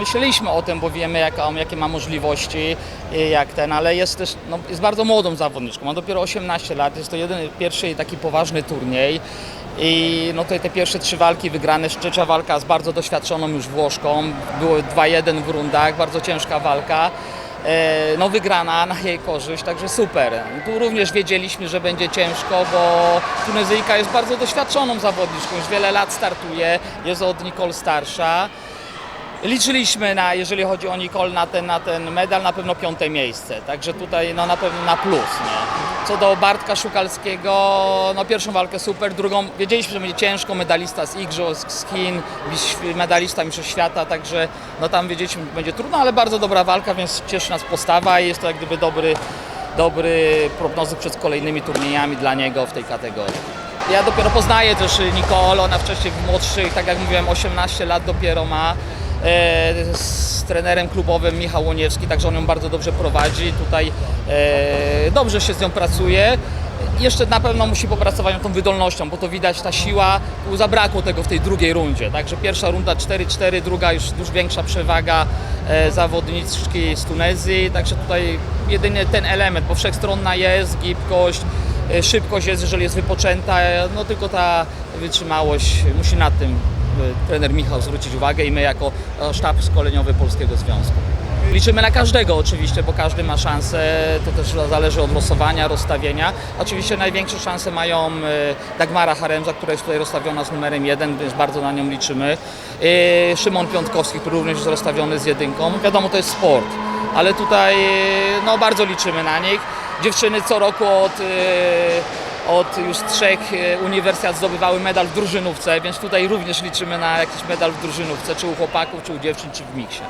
myśleliśmy o tym, bo wiemy jaką, jakie ma możliwości, jak ten, ale jest też, no, jest bardzo młodą zawodniczką, ma dopiero 18 lat, jest to jeden, pierwszy taki poważny turniej. I no tutaj te pierwsze trzy walki wygrane, trzecia walka z bardzo doświadczoną już Włoszką, było 2-1 w rundach, bardzo ciężka walka. E, no wygrana na jej korzyść, także super. Tu również wiedzieliśmy, że będzie ciężko, bo Tunezyjka jest bardzo doświadczoną zawodniczką, już wiele lat startuje, jest od Nicole starsza. Liczyliśmy na, jeżeli chodzi o Nicole, na ten, na ten medal, na pewno piąte miejsce, także tutaj no, na pewno na plus. Nie? Co do Bartka Szukalskiego, no pierwszą walkę super, drugą wiedzieliśmy, że będzie ciężko, medalista z Igrzysk, z Chin, medalista Mistrzostw Świata, także no tam wiedzieliśmy, że będzie trudno, ale bardzo dobra walka, więc cieszy nas postawa i jest to jak gdyby dobry, dobry prognozy przed kolejnymi turniejami dla niego w tej kategorii. Ja dopiero poznaję też Nicole, ona wcześniej w młodszych, tak jak mówiłem, 18 lat dopiero ma. E, z trenerem klubowym Michał Łoniewski, także on ją bardzo dobrze prowadzi. Tutaj e, dobrze się z nią pracuje. Jeszcze na pewno musi popracować nad tą wydolnością, bo to widać ta siła, zabrakło tego w tej drugiej rundzie. Także pierwsza runda 4-4, druga już dużo większa przewaga e, zawodniczki z Tunezji. Także tutaj jedynie ten element, bo wszechstronna jest, gibkość, szybkość jest, jeżeli jest wypoczęta, no tylko ta wytrzymałość musi nad tym e, trener Michał zwrócić uwagę i my jako e, sztab szkoleniowy Polskiego Związku. Liczymy na każdego oczywiście, bo każdy ma szansę, to też zależy od losowania, rozstawienia. Oczywiście największe szanse mają e, Dagmara Haremza, która jest tutaj rozstawiona z numerem jeden, więc bardzo na nią liczymy. E, Szymon Piątkowski, który również jest rozstawiony z jedynką. Wiadomo, to jest sport, ale tutaj e, no, bardzo liczymy na nich. Dziewczyny co roku od e, od już trzech e, uniwersjat zdobywały medal w drużynówce, więc tutaj również liczymy na jakiś medal w drużynówce, czy u chłopaków, czy u dziewczyn, czy w miksie.